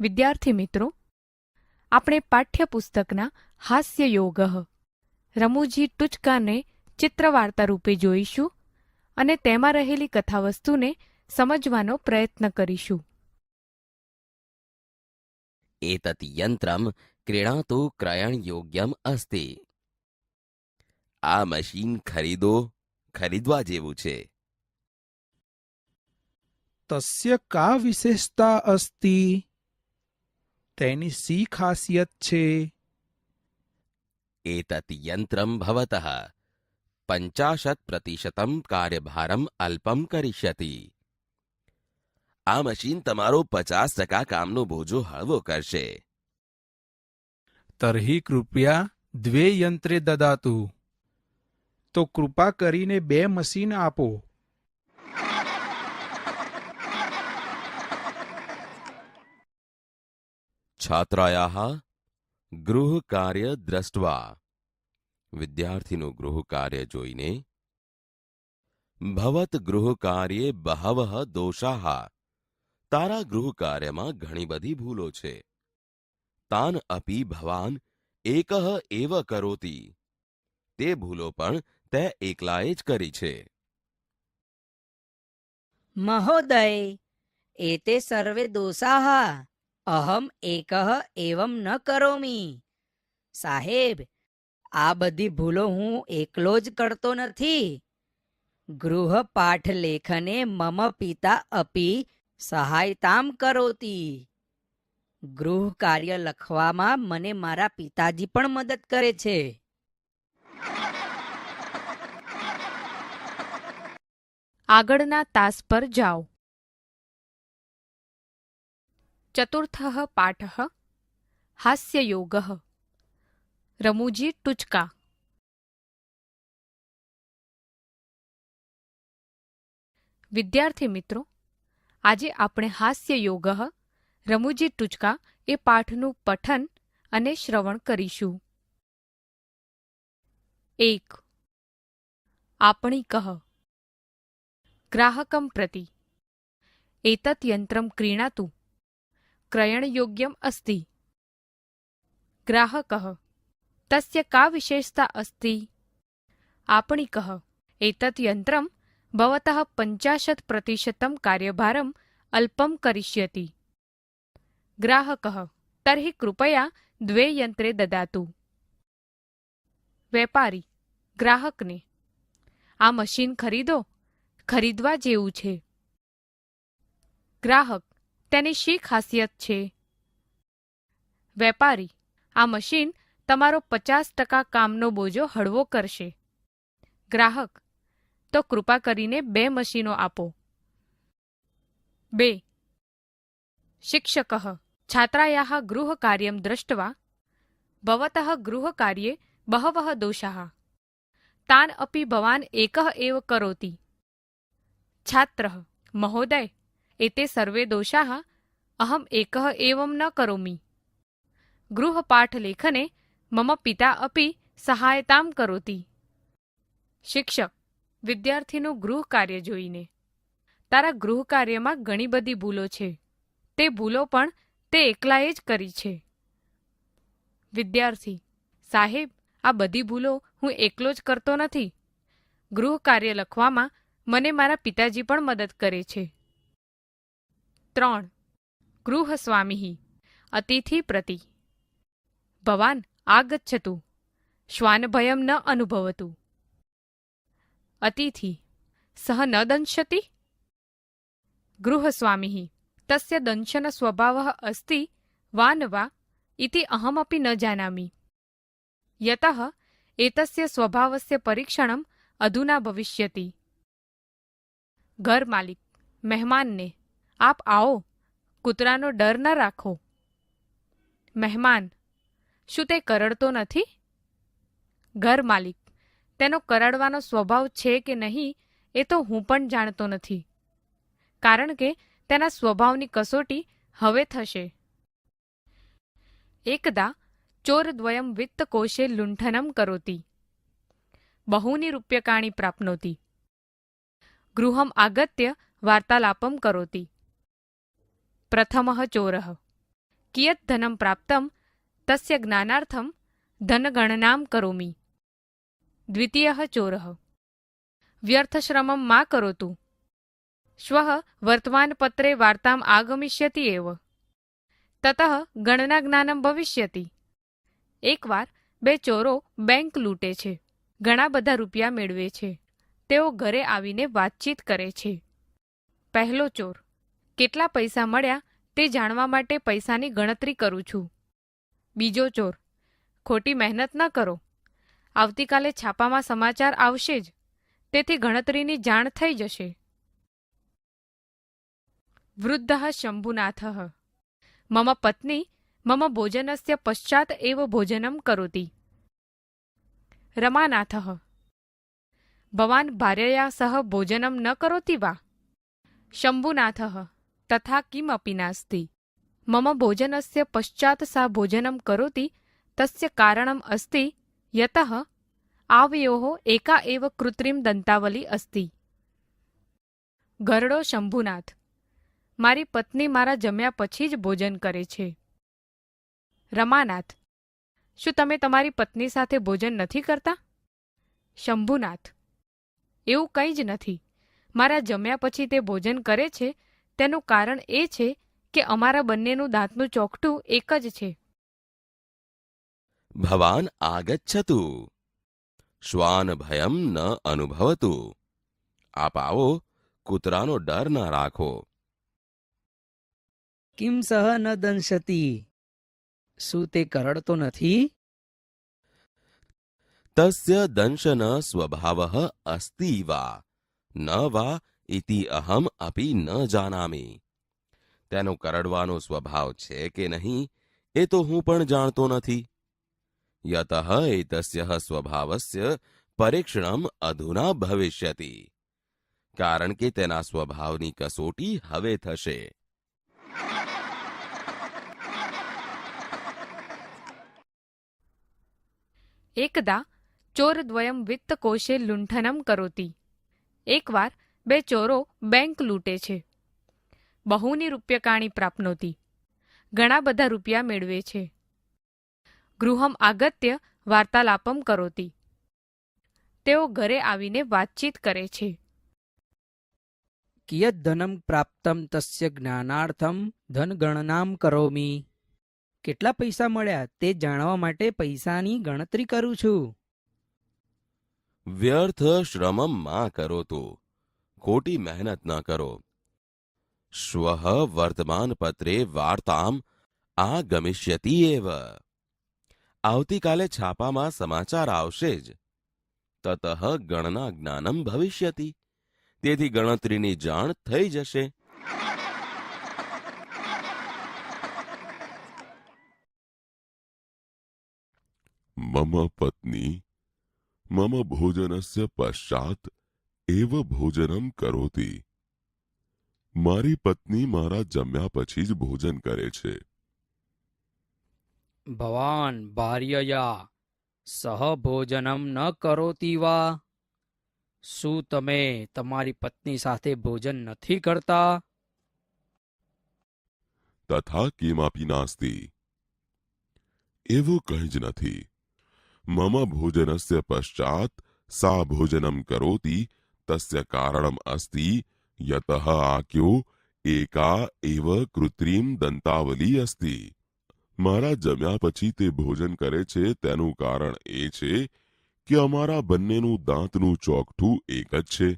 વિદ્યાર્થી મિત્રો આપણે પાઠ્યપુસ્તકના હાસ્ય યોગ રમૂજી ટુચકાને ચિત્રવાર્તા રૂપે જોઈશું અને તેમાં રહેલી કથાવસ્તુને સમજવાનો પ્રયત્ન કરીશું. એતત યંત્રમ ક્રીણાતુ ક્રયણ યોગ્યમ અસ્તિ. આ મશીન ખરીદો ખરીદવા જેવું છે. તસ્ય કા વિશેષતા અસ્તિ? તેની સી ખાસિયત છે? એતત યંત્રમ ભવતઃ. પંચાશત પ્રતિશતમ કાર્યભારમ અલ્પમ કરિષ્યતિ આ મશીન તમારો પચાસ ટકા કામનો બોજો હળવો કરશે. તરહી કૃપયા દ્વે યંત્રે દદાતુ. તો કૃપા કરીને બે મશીન આપો. છાત્રાયાः ગૃહકાર્ય દ્રષ્ટવા વિદ્યાર્થીનું ગૃહકાર્ય જોઈને ભવત ગૃહકાર્યે બહવ દોષાઃ તારા ગૃહકાર્યમાં ઘણી બધી ભૂલો છે તાન અપી ભવાન એકઃ એવ કરોતિ તે ભૂલો પણ તે એકલાએ જ કરી છે મહોદય એતે સર્વે દોષાः અહમ એક એવમ ન કરોમી સાહેબ આ બધી ભૂલો હું એકલો જ કરતો નથી ગૃહપાઠ લેખને મમ પિતા અપી સહાયતામ કરોતી ગૃહ કાર્ય લખવામાં મને મારા પિતાજી પણ મદદ કરે છે આગળના તાસ પર જાઓ. ચતુર્થ પાઠ હાસ્યયોગ રમૂજી ટુચકા વિદ્યાર્થી મિત્રો આજે આપણે હાસ્ય યોગ રમૂજી ટૂચકા એ પાઠનું પઠન અને શ્રવણ કરીશું એક આપણી કહ ગ્રાહકમ પ્રતિ એતત યંત્રમ ક્રીણાતુ क्रयणयोग्यम् अस्ति ग्राहकः तस्य का विशेषता अस्ति आपणिकः एतत् यन्त्रं भवतः पञ्चाशत् प्रतिशतं कार्यभारम् अल्पं करिष्यति ग्राहकः तर्हि कृपया द्वे यन्त्रे ददातु વેપારી ગ્રાહકને આ મશીન ખરીદો ખરીદવા જેવું છે ગ્રાહક તેની શી ખાસિયત છે? વેપારી, આ મશીન તમારો પચાસ ટકા કામનો બોજો હળવો કરશે. ગ્રાહક, તો કૃપા કરીને બે મશીનો આપો. બે. શિક્ષક છાત્રાયાः ગૃહકાર્યમ દૃષ્ટવા ભવતः ગૃહકાર્ये બહવ દોષા તાન અપી ભવાન એક એવ કરોતી. છાત્ર, મહોદય એતે સર્વે દોષાઃ અહમ એકઃ એવમ ન કરોમી ગૃહપાઠલેખને મમ પિતા અપી સહાયતામ કરોતી શિક્ષક વિદ્યાર્થીનું ગૃહ કાર્ય જોઈને તારા ગૃહ કાર્યમાં ઘણી બધી ભૂલો છે તે ભૂલો પણ તે એકલાએ જ કરી છે વિદ્યાર્થી સાહેબ આ બધી ભૂલો હું એકલો જ કરતો નથી ગૃહ કાર્ય લખવામાં મને મારા પિતાજી પણ મદદ કરે છે ત્રણ. ગૃહસ્વામી અતિથિ પ્રતિ. ભવાન, આગચ્છતુ. શ્વાનભયમ ન અનુભવતુ. અતિથિ, સહ ન દંશતિ? ગૃહસ્વામી તસ્ય દંશન સ્વભાવ અસ્તિ વા ન વા ઇતિ અહમપી ન જાનામિ. યત, એતસ્ય સ્વભાવસ્ય પરીક્ષણમ અધુના ભવિષ્યતિ. ઘર માલિક, મહેમાનને. આપ આવો. કૂતરાનો ડર ન રાખો. મહેમાન, શું તે કરડતો નથી? ઘર માલિક, તેનો કરડવાનો સ્વભાવ છે કે નહીં એ તો હું પણ જાણતો નથી. કારણ કે તેના સ્વભાવની કસોટી હવે થશે. એકદા ચોરદ્વયમ વિત્તકોશે લુંઠનમ કરોતી. બહુની રૂપ્યકાણી પ્રાપ્નોતી. ગૃહમ આગત્ય વાર્તાલાપમ કરોતિ. પ્રથમઃ ચોરઃ કિયત ધનમ પ્રાપ્તમ તસ્ય જ્ઞાનાર્થમ ધનગણનામ કરોમી દ્વિતીય ચોરઃ વ્યર્થશ્રમમ મા કરોતુ શ્વઃ વર્તમાનપત્રે વાર્તામ આગમિષ્યતિ એવ તત ગણના જ્ઞાનમ ભવિષ્યતિ એકવાર બે ચોરો બેંક લૂંટે છે ઘણા બધા રૂપિયા મેળવે છે તેઓ ઘરે આવીને વાતચીત કરે છે પહેલો ચોર કેટલા પૈસા મળ્યા તે જાણવા માટે પૈસાની ગણતરી કરું છું. બીજો ચોર, ખોટી મહેનત ન કરો. આવતીકાલે છાપામાં સમાચાર આવશે જ. તેથી ગણતરીની જાણ થઈ જશે. વૃદ્ધ શંભુનાથ, મમ પત્ની મમ ભોજનસ્ય પશ્ચાત એવ ભોજનમ કરોતી. રમાનાથ, ભવાન ભાર્યયા સહ ભોજનમ ન કરોતિ વા? શંભુનાથ તથા કિમપી નાસ્તિ મમ ભોજનસ્ય પશ્ચાત સા ભોજનમ કરોતિ તસ્ય કારણમ અસ્તિ યતઃ આવયોः એકા એવ કૃત્રિમ દંતાવલી અસ્તિ ગરડો શંભુનાથ મારી પત્ની મારા જમ્યા પછી જ ભોજન કરે છે રમાનાથ શું તમે તમારી પત્ની સાથે ભોજન નથી કરતા શંભુનાથ એવું કંઈ જ નથી મારા જમ્યા પછી તે ભોજન કરે છે તેનું કારણ એ છે કે અમારા બંનેનું દાંતનું ચોકઠું એક જ છે. ભવાન આગચ્છતુ. શ્વાન ભયમ ન અનુભવતુ. આપ આવો કૂતરાનો ડર ન રાખો. કિમ સહ ન દંશતી? શું તે કરડતો નથી? તસ્ય દંશન સ્વભાવ અસ્તિ વા ન વા ઇતિ અહમ અપી ન જાનામી. તેનો કરડવાનો સ્વભાવ છે કે નહીં, એ તો હું પણ જાણતો નથી. યતઃ એતસ્ય સ્વભાવસ્ય પરીક્ષણમ અધુના ભવિષ્યતિ. કારણ કે તેના સ્વભાવની કસોટી હવે થશે. એકદા ચોરદ્વયમ વિત્તકોશે લુંઠનમ કરોતી. એકવાર બે ચોરો બેંક લૂંટે છે. બહુની રૂપ્યકાણી પ્રાપ્નોતી ઘણા બધા રૂપિયા મેળવે છે. ગૃહમ આગત્ય વાર્તાલાપમ કરોતી. તેઓ ઘરે આવીને વાતચીત કરે છે. કિયત ધનમ પ્રાપ્તમ તસ્ય જ્ઞાનાર્થમ ધનગણનામ કરોમી. કેટલા પૈસા મળ્યા તે જાણવા માટે પૈસાની ગણતરી કરું છું. વ્યર્થ શ્રમમમાં કરોતુ. ખોટી મહેનત ન કરો. શ્વ વર્તમાનપત્રે વાર્તામ આ ગમિષ્યતિ એવ. આવતીકાલે છાપામાં સમાચાર આવશે જ. તત ગણના જ્ઞાનમ ભવિષ્યતિ. તેથી ગણતરીની જાણ થઈ જશે. મમ પત્ની, મમ ભોજનસ્ય પશ્ચાત एव ભોજનમ કરોતિ મારી પત્ની મારા જમ્યા પછી જ ભોજન કરે છે ભવાન ભાર્યયા સહ ભોજનમ ન કરોતિ વા શું તમે તમારી પત્ની સાથે ભોજન નથી કરતા તથા કિમાપી નાસ્તિ એવું કંઈ જ નથી મમ ભોજનસ્ય પશ્ચાત સા ભોજનમ કરોતિ તસ્ય कारणम् अस्ति यतः आक्यो એકા એવ કૃત્રિમ દંતાવલી અસ્તિ મારા જમ્યા પછી તે ભોજન કરે છે તેનું કારણ એ છે કે અમારા બંનેનું દાંતનું ચોકઠું એક જ છે